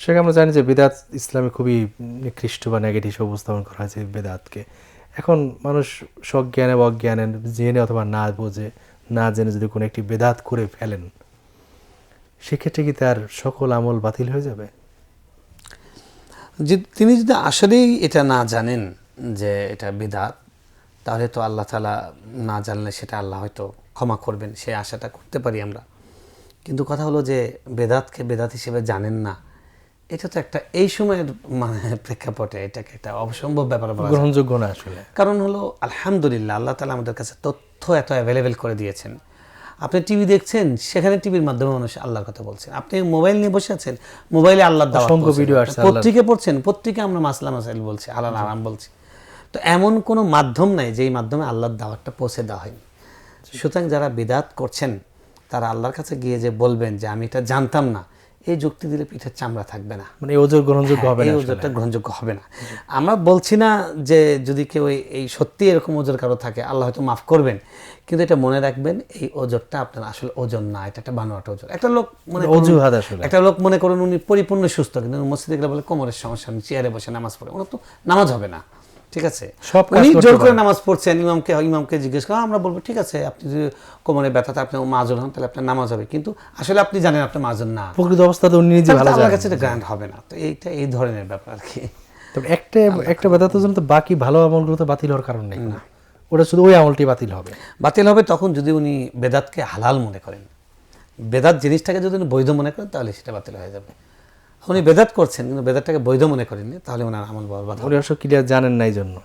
সেখানে আমরা জানি যে বেদাত ইসলামে খুবই নিকৃষ্ট বা নেগেটিভ উপস্থাপন করা হয়েছে বেদাতকে। এখন মানুষ সজ্ঞানে বা অজ্ঞানে জেনে অথবা না বোঝে, না জেনে যদি কোনো একটি বেদাত করে ফেলেন, সেক্ষেত্রে কি তার সকল আমল বাতিল হয়ে যাবে? যে তিনি যদি আসলেই এটা না জানেন যে এটা বেদাত, তাহলে তো আল্লাহ তালা না জানলে সেটা আল্লাহ হয়তো ক্ষমা করবেন সে আশাটা করতে পারি আমরা। কিন্তু কথা হলো যে বেদাতকে বেদাত হিসেবে জানেন না। এটা তো একটা এই সময়ের মানে প্রেক্ষাপটে এটাকে একটা অসম্ভব ব্যাপার বলা গ্রহণযোগ্য না আসলে। কারণ হলো আলহামদুলিল্লাহ আল্লাহ তালা আমাদের কাছে তথ্য এত অ্যাভেলেবেল করে দিয়েছেন। আপনি টিভি দেখছেন সেখানে টিভির মাধ্যমে মানুষ আল্লাহর কথা বলছেন। আপনি মোবাইল নিয়ে বসে আছেন মোবাইলে দাওয়াত অসংখ্য ভিডিও আসছে পত্রিকা পড়ছেন পত্রিকা আমরা মাসলা মাসাইল বলছি আল্লাহ আরাম বলছি। তো এমন কোনো মাধ্যম নাই যেই মাধ্যমে আল্লাহর দাওয়াতটা পৌঁছে দেওয়া হয়নি। সুতরাং যারা বিদাত করছেন তারা আল্লাহর কাছে গিয়ে যে বলবেন যে আমি এটা জানতাম না। এই যুক্তি দিলে পিঠের চামড়া থাকবে না। মানে এই ওজোর গ্রহণযোগ্য হবে না এই ওজোরটা গ্রহণযোগ্য হবে না। আমরা বলছি না যে যদি কেউ এই- সত্যি এরকম ওজোর কারও থাকে আল্লাহ হয়তো মাফ করবেন। কিন্তু এটা মনে রাখবেন এই ওজোরটা আপনার আসলে ওজন না এটা একটা বানোয়াট ওজন। একটা লোক মানে অজুহাত আসলে। একটা লোক মনে করুন উনি পরিপূর্ণ সুস্থ কিন্তু মসজিদে গেলে বলে কোমরের সমস্যা আমি চেয়ারে বসে নামাজ পড়ে। ওনার তো নামাজ হবে না। ঠিক আছে? সব উনি জোর করে নামাজ পড়ছেন ইমামকে ইমামকে জিজ্ঞেস করেন আমরা বলব ঠিক আছে আপনি যদি কোমরে ব্যথাতে আপনি মাজন হন তাহলে আপনার নামাজ হবে। কিন্তু আসলে আপনি জানেন আপনি মাজন না। প্রকৃত অবস্থাতে উনি নিজে ভালো জানেন। কাছে এটা গ্রান্ট হবে না। তো এইটা এই ধরনের ব্যাপার আর কি। তবে একটা একটা বেদাতের জন্য তো বাকি ভালো আমলগুলো তো বাতিল হওয়ার কারণ নেই। কোনো। ওটা শুধু ওই আমলটি বাতিল হবে। বাতিল হবে তখন যদি উনি বেদাতকে হালাল মনে করেন। বেদাত জিনিসটাকে যদি উনি বৈধ মনে করেন তাহলে সেটা বাতিল হয়ে যাবে। উনি বেদাত করছেন কিন্তু বেদাতটাকে বৈধ মনে করেননি তাহলে ওনার আমল বরবাদ উনি অবশ্য ক্লিয়ার জানেন না এই জন্য।